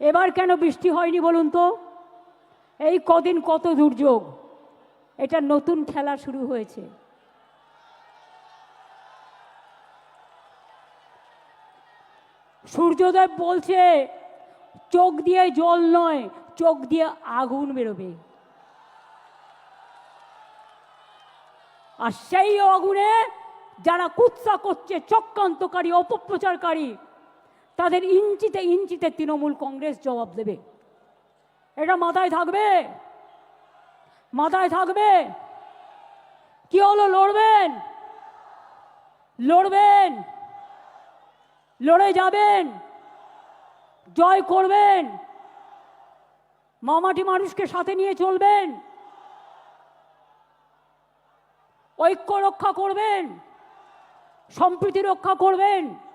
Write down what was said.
এবার কেন বৃষ্টি হয়নি বলুন তো? এই কদিন কত দুর্যোগ। এটা নতুন খেলা শুরু হয়েছে। সূর্যদেব বলছে, চোখ দিয়ে জল নয়, চোখ দিয়ে আগুন বেরোবে। আর সেই আগুনে যারা কুৎসা করছে, চক্রান্তকারী, অপপ্রচারকারী তাদের ইঞ্চিতে ইঞ্চিতে তৃণমূল কংগ্রেস জবাব দেবে। এটা মাথায় থাকবে। মাথায় থাকবে। কি হলো? লড়বেন? লড়বেন? লড়ে যাবেন? জয় করবেন? মামাটি মানুষকে সাথে নিয়ে চলবেন? ঐক্য রক্ষা করবেন? সম্প্রীতি রক্ষা করবেন?